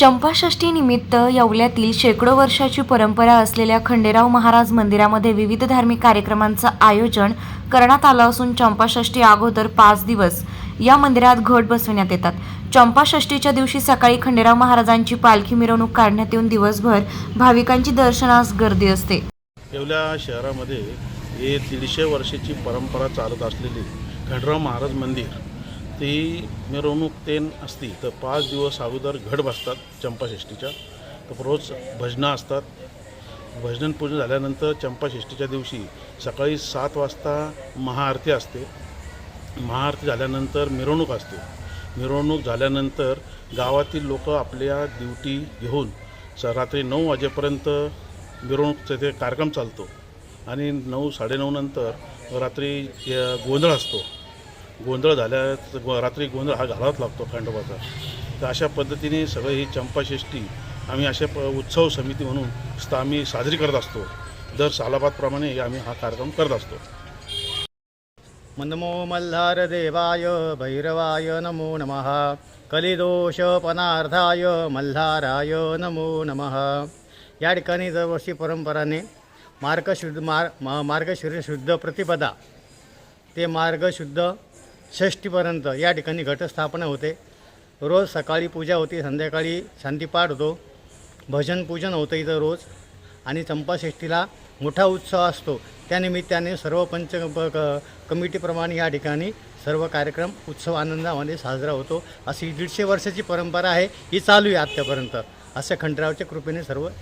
चंपाषष्ठी निमित्त येवल्यातील शेकडो वर्षाची परंपरा असलेल्या खंडेराव महाराज मंदिरामध्ये विविध धार्मिक कार्यक्रमांचं आयोजन करण्यात आलं असून चंपाषष्ठी अगोदर पाच दिवस या मंदिरात घट बसविण्यात येतात. चंपाषष्ठीच्या दिवशी सकाळी खंडेराव महाराजांची पालखी मिरवणूक काढण्यात येऊन दिवसभर भाविकांची दर्शनास गर्दी असते. येवल्या शहरामध्ये हे दीडशे वर्षाची परंपरा चालत असलेली खंडेराव महाराज मंदिर ती मिरवणूक तेन असती तर पाच दिवस अगोदर घट बसतात चंपाषष्ठीच्या. तर रोज भजनं असतात. भजन पूजन झाल्यानंतर चंपाषष्ठीच्या दिवशी सकाळी सात वाजता महाआरती असते. महाआरती झाल्यानंतर मिरवणूक असते. मिरवणूक झाल्यानंतर गावातील लोक आपल्या ड्युटी घेऊन स रात्री नऊ वाजेपर्यंत मिरवणूकचा ते कार्यक्रम चालतो. आणि नऊ साडेनऊ नंतर रात्री गोंधळ असतो. गोंधळ झाल्यास गो- रात्री गोंधळ हा घालावाच लागतो खंडोबाचा. तर अशा पद्धतीने सगळं ही चंपाषष्ठी आम्ही अशा प उत्सव समिती म्हणून आम्ही साजरी करत असतो. दर सालाबादप्रमाणे आम्ही हा कार्यक्रम करत असतो. मंदमोह मल्हार देवाय भैरवाय नमो नमः. कलिदोषपनार्थाय मल्हाराय नमो नमः. या ठिकाणी दरवर्षी परंपराने मार्गशुद्ध मार मा- मार्गशीर्ष शुद्ध प्रतिपदा. ते मार्गशुद्ध षष्टीपर्यंत या ठिकाणी घटस्थापना होते. रोज सकाळी पूजा होती संध्याकाळी शांतीपाठ होतो भजन पूजन होतं इथं रोज. आणि चंपाषष्ठीला मोठा उत्सव असतो. त्यानिमित्ताने सर्व पंच क- कमिटीप्रमाणे या ठिकाणी सर्व कार्यक्रम उत्सव आनंदामध्ये साजरा होतो. अशी दीडशे वर्षाची परंपरा आहे. ही चालू आहे आत्तापर्यंत. असं खंडरावच्या कृपेने सर्व